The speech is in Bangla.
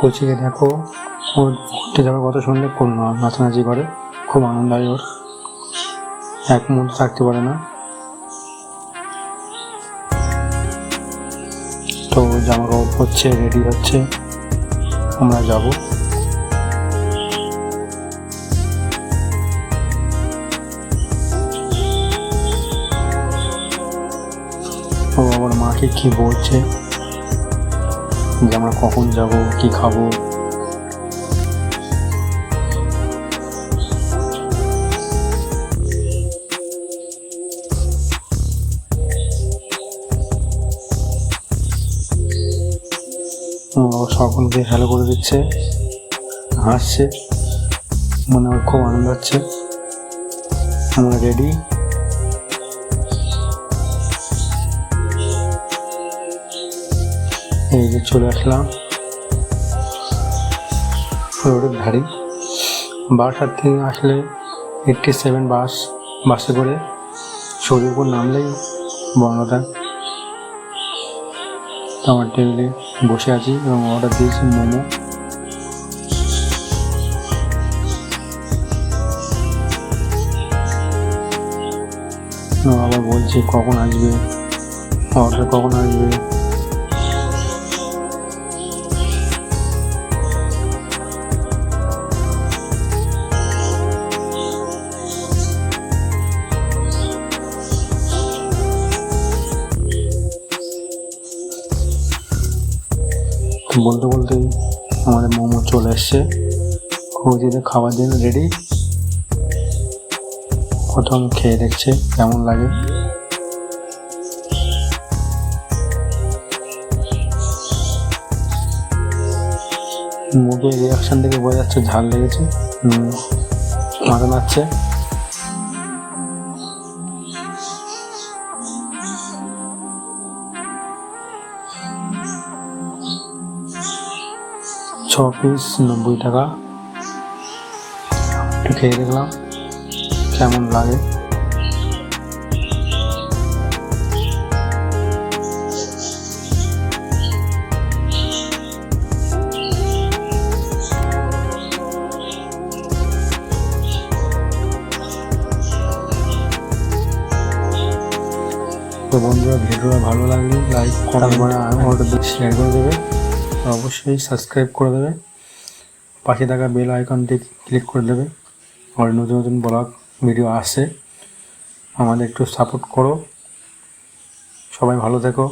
কোচিকে দেখো ওর ঘুরতে যাওয়ার কথা শুনলে খুব নাচানাচি করে, খুব আনন্দ হয় ওর। এক মুহূর্ত থাকতে পারে না। তো জামা কাপড় পরছে রেডি হচ্ছে। আমরা যাব। ও আবার মাকে কি বলছে? যে আমরা কখন যাব, কি খাব। সকলকে হ্যালো করে দিচ্ছে। হাসছে। মনে খুব আনন্দ হচ্ছে। আমরা রেডি এই যে চলে আসলাম। রোডের ধারে। বাসার থেকে আসলে এইটটি সেভেন বাস, বাসে করে। শরীরপুর নামলেই বর্ণতা আমার টেবিলে বসে আছি এবং অর্ডার দিয়েছি মোমো। আবার বলছি কখন আসবে? অর্ডার কখন আসবে? বলতে বলতেই আমাদের মোমো চলে এসছে। খুঁজিতে খাবার জন্য রেডি প্রথম খেয়ে দেখছে কেমন লাগে। মুখে রিয়াকশন থেকে বোঝা যাচ্ছে ঝাল লেগেছে। মাথা নাচ্ছে ছ পিস নব্বই টাকা। একটু খেয়ে দেখলাম কেমন লাগে। তো বন্ধুরা ভিডিওটা ভালো লাগলে লাইক কমেন্ট অর্ডার শেয়ার করে দেবে। আর অবশ্যই সাবস্ক্রাইব করে দেবে। পাশে থাকা বেল আইকনটি ক্লিক করে দেবে। আর নতুন নতুন ব্লগ ভিডিও আসে আমাদের একটু সাপোর্ট করো। সবাই ভালো থেকো।